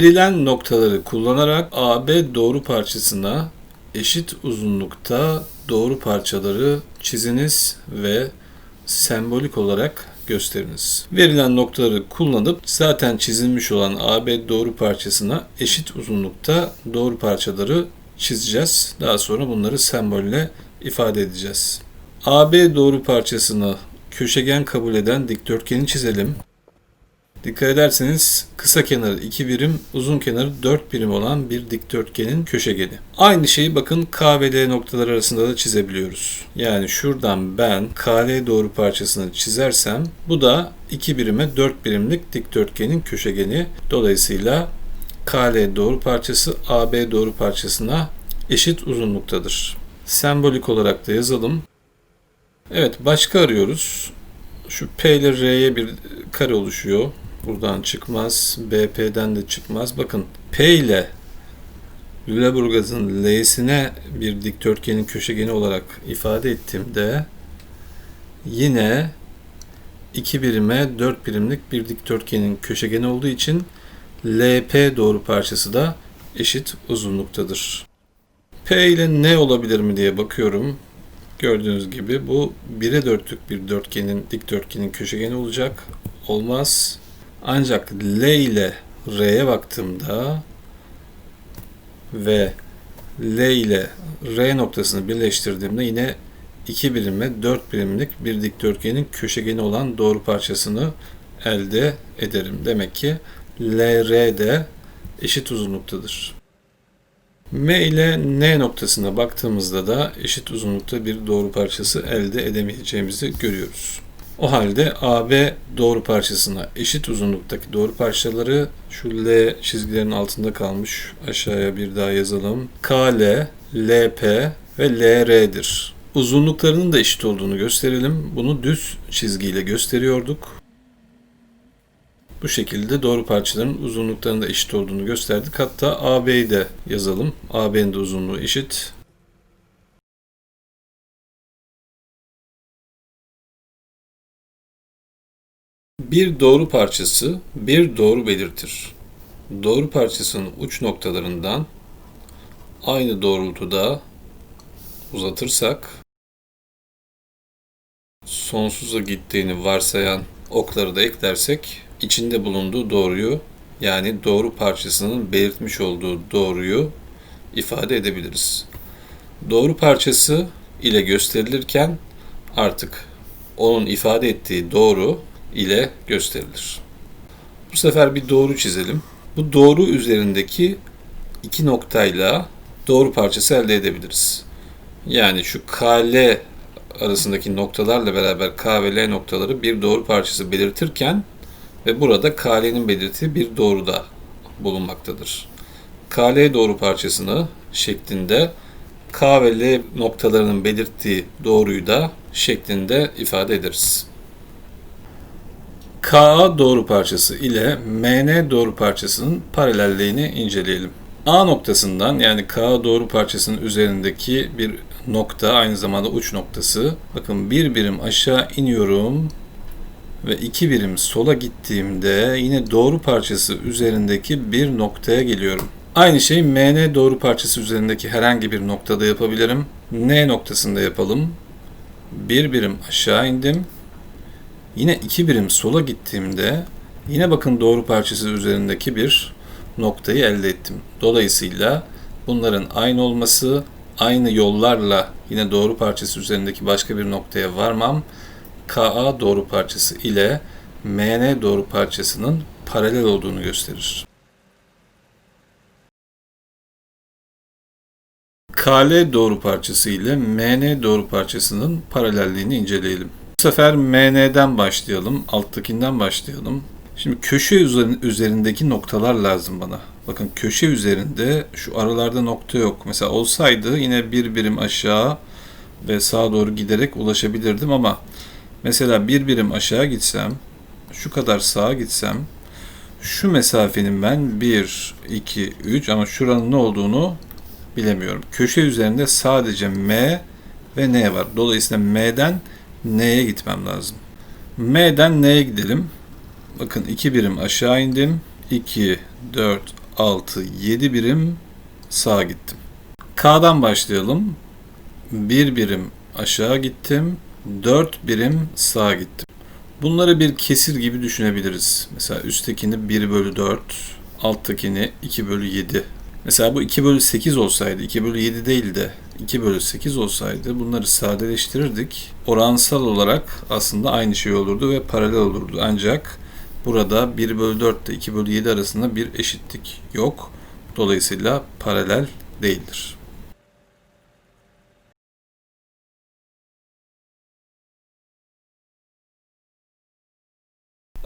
Verilen noktaları kullanarak AB doğru parçasına eşit uzunlukta doğru parçaları çiziniz ve sembolik olarak gösteriniz. Verilen noktaları kullanıp zaten çizilmiş olan AB doğru parçasına eşit uzunlukta doğru parçaları çizeceğiz. Daha sonra bunları sembolle ifade edeceğiz. AB doğru parçasını köşegen kabul eden dikdörtgeni çizelim. Dikkat ederseniz kısa kenarı 2 birim, uzun kenarı 4 birim olan bir dikdörtgenin köşegeni. Aynı şeyi bakın K ve L noktalar arasında da çizebiliyoruz. Yani şuradan ben KL doğru parçasını çizersem bu da 2 birime 4 birimlik dikdörtgenin köşegeni. Dolayısıyla KL doğru parçası AB doğru parçasına eşit uzunluktadır. Sembolik olarak da yazalım. Evet başka arıyoruz. Şu P ile R'ye bir kare oluşuyor. Buradan çıkmaz. BP'den de çıkmaz. Bakın P ile Lüleburgaz'ın L'sine bir dikdörtgenin köşegeni olarak ifade ettiğimde yine 2 birime 4 birimlik bir dikdörtgenin köşegeni olduğu için LP doğru parçası da eşit uzunluktadır. P ile ne olabilir mi diye bakıyorum. Gördüğünüz gibi bu 1'e 4'lük bir dörtgenin dikdörtgenin köşegeni olacak. Olmaz. Ancak L ile R'ye baktığımda ve L ile R noktasını birleştirdiğimde yine 2 birime 4 birimlik bir dikdörtgenin köşegeni olan doğru parçasını elde ederim. Demek ki LR de eşit uzunluktadır. M ile N noktasına baktığımızda da eşit uzunlukta bir doğru parçası elde edemeyeceğimizi görüyoruz. O halde AB doğru parçasına eşit uzunluktaki doğru parçaları şu L çizgilerin altında kalmış. Aşağıya bir daha yazalım. KL, LP ve LR'dir. Uzunluklarının da eşit olduğunu gösterelim. Bunu düz çizgiyle gösteriyorduk. Bu şekilde doğru parçaların uzunluklarının da eşit olduğunu gösterdik. Hatta AB'yi de yazalım. AB'nin de uzunluğu eşit. Bir doğru parçası bir doğru belirtir. Doğru parçasının uç noktalarından aynı doğrultuda uzatırsak sonsuza gittiğini varsayan okları da eklersek içinde bulunduğu doğruyu yani doğru parçasının belirtmiş olduğu doğruyu ifade edebiliriz. Doğru parçası ile gösterilirken artık onun ifade ettiği doğru ile gösterilir. Bu sefer bir doğru çizelim. Bu doğru üzerindeki iki noktayla doğru parçası elde edebiliriz. Yani şu KL arasındaki noktalarla beraber K ve L noktaları bir doğru parçası belirtirken ve burada KL'nin belirttiği bir doğruda bulunmaktadır. KL doğru parçasını şeklinde K ve L noktalarının belirttiği doğruyu da şeklinde ifade ederiz. KA doğru parçası ile MN doğru parçasının paralelliğini inceleyelim. A noktasından yani K doğru parçasının üzerindeki bir nokta aynı zamanda uç noktası. Bakın bir birim aşağı iniyorum ve iki birim sola gittiğimde yine doğru parçası üzerindeki bir noktaya geliyorum. Aynı şey MN doğru parçası üzerindeki herhangi bir noktada yapabilirim. N noktasında yapalım. Bir birim aşağı indim. Yine iki birim sola gittiğimde yine bakın doğru parçası üzerindeki bir noktayı elde ettim. Dolayısıyla bunların aynı olması, aynı yollarla yine doğru parçası üzerindeki başka bir noktaya varmam, KA doğru parçası ile MN doğru parçasının paralel olduğunu gösterir. KL doğru parçası ile MN doğru parçasının paralelliğini inceleyelim. Bu sefer MN'den başlayalım, alttakinden başlayalım. Şimdi köşe üzerindeki noktalar lazım bana. Bakın köşe üzerinde şu aralarda nokta yok. Mesela olsaydı yine bir birim aşağı ve sağa doğru giderek ulaşabilirdim ama mesela bir birim aşağı gitsem, şu kadar sağa gitsem, şu mesafenin ben 1, 2, 3 ama şuranın ne olduğunu bilemiyorum. Köşe üzerinde sadece M ve N var. Dolayısıyla M'den N'ye gitmem lazım. M'den N'ye gidelim. Bakın 2 birim aşağı indim. 2, 4, 6, 7 birim sağa gittim. K'dan başlayalım. 1 birim aşağı gittim. 4 birim sağa gittim. Bunları bir kesir gibi düşünebiliriz. Mesela üsttekini 1 bölü 4, alttakini 2 bölü 7. Mesela bu 2 bölü 8 olsaydı, 2 bölü 7 değil de 2 bölü 8 olsaydı bunları sadeleştirirdik. Oransal olarak aslında aynı şey olurdu ve paralel olurdu. Ancak burada 1 bölü 4 ile 2 bölü 7 arasında bir eşitlik yok. Dolayısıyla paralel değildir.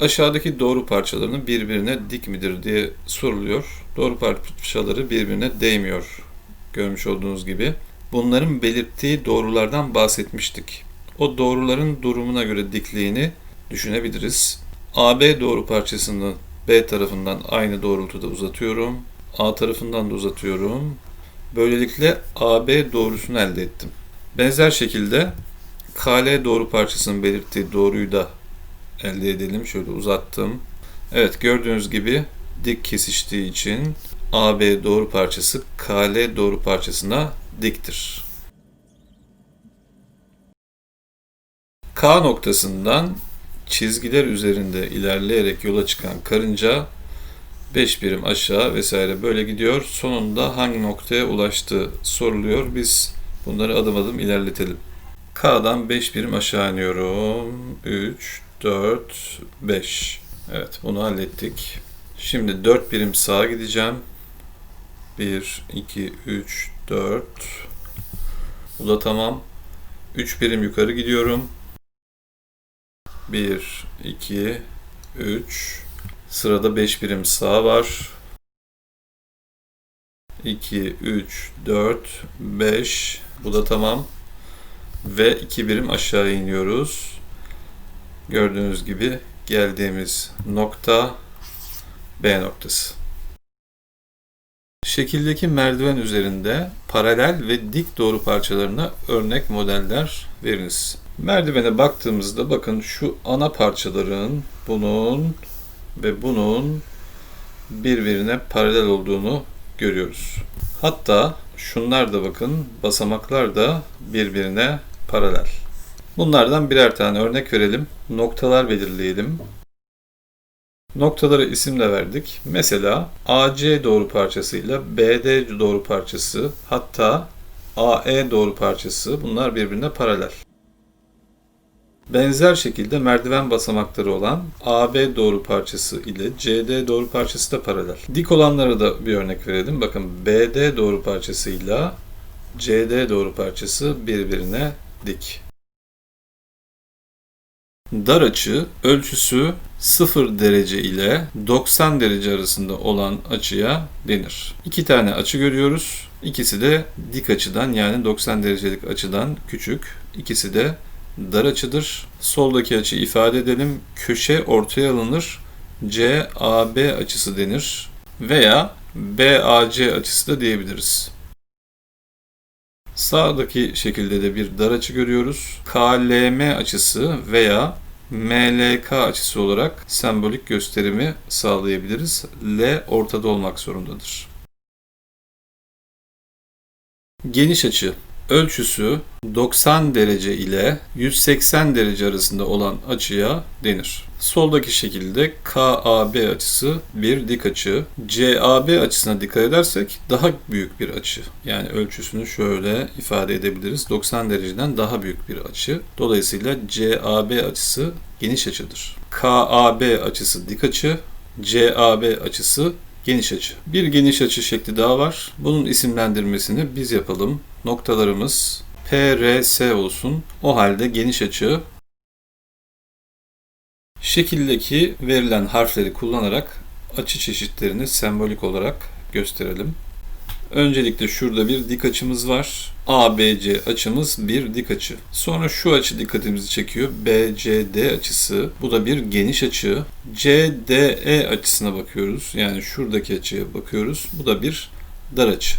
Aşağıdaki doğru parçalarının birbirine dik midir diye soruluyor. Doğru parçaları birbirine değmiyor. Görmüş olduğunuz gibi. Bunların belirttiği doğrulardan bahsetmiştik. O doğruların durumuna göre dikliğini düşünebiliriz. AB doğru parçasını B tarafından aynı doğrultuda uzatıyorum. A tarafından da uzatıyorum. Böylelikle AB doğrusunu elde ettim. Benzer şekilde KL doğru parçasının belirttiği doğruyu da elde edelim. Şöyle uzattım. Evet gördüğünüz gibi dik kesiştiği için AB doğru parçası KL doğru parçasına diktir. K noktasından çizgiler üzerinde ilerleyerek yola çıkan karınca 5 birim aşağı vesaire böyle gidiyor. Sonunda hangi noktaya ulaştığı soruluyor. Biz bunları adım adım ilerletelim. K'dan 5 birim aşağı iniyorum. 3, 4, 5. Evet bunu hallettik. Şimdi 4 birim sağa gideceğim. 1, 2, 3, 4. Bu da tamam. 3 birim yukarı gidiyorum. 1, 2, 3. Sırada 5 birim sağ var. 2, 3, 4, 5. Bu da tamam. Ve 2 birim aşağı iniyoruz. Gördüğünüz gibi geldiğimiz nokta B noktası. Şekildeki merdiven üzerinde paralel ve dik doğru parçalarına örnek modeller veriniz. Merdivene baktığımızda bakın şu ana parçaların bunun ve bunun birbirine paralel olduğunu görüyoruz. Hatta şunlar da bakın basamaklar da birbirine paralel. Bunlardan birer tane örnek verelim. Noktalar belirleyelim. Noktalara isim de verdik. Mesela AC doğru parçasıyla BD doğru parçası hatta AE doğru parçası bunlar birbirine paralel. Benzer şekilde merdiven basamakları olan AB doğru parçası ile CD doğru parçası da paralel. Dik olanlara da bir örnek verelim. Bakın BD doğru parçasıyla CD doğru parçası birbirine dik. Dar açı ölçüsü 0 derece ile 90 derece arasında olan açıya denir. İki tane açı görüyoruz. İkisi de dik açıdan yani 90 derecelik açıdan küçük. İkisi de dar açıdır. Soldaki açı ifade edelim. Köşe ortaya alınır. CAB açısı denir. Veya BAC açısı da diyebiliriz. Sağdaki şekilde de bir dar açı görüyoruz. KLM açısı veya MLK açısı olarak sembolik gösterimi sağlayabiliriz. L ortada olmak zorundadır. Geniş açı ölçüsü 90 derece ile 180 derece arasında olan açıya denir. Soldaki şekilde KAB açısı bir dik açı. CAB açısına dikkat edersek daha büyük bir açı. Yani ölçüsünü şöyle ifade edebiliriz. 90 dereceden daha büyük bir açı. Dolayısıyla CAB açısı geniş açıdır. KAB açısı dik açı. CAB açısı geniş açı. Bir geniş açı şekli daha var. Bunun isimlendirmesini biz yapalım. Noktalarımız PRS olsun. O halde geniş açı şekildeki verilen harfleri kullanarak açı çeşitlerini sembolik olarak gösterelim. Öncelikle şurada bir dik açımız var. ABC açımız bir dik açı. Sonra şu açı dikkatimizi çekiyor. BCD açısı. Bu da bir geniş açı. CDE açısına bakıyoruz. Yani şuradaki açıya bakıyoruz. Bu da bir dar açı.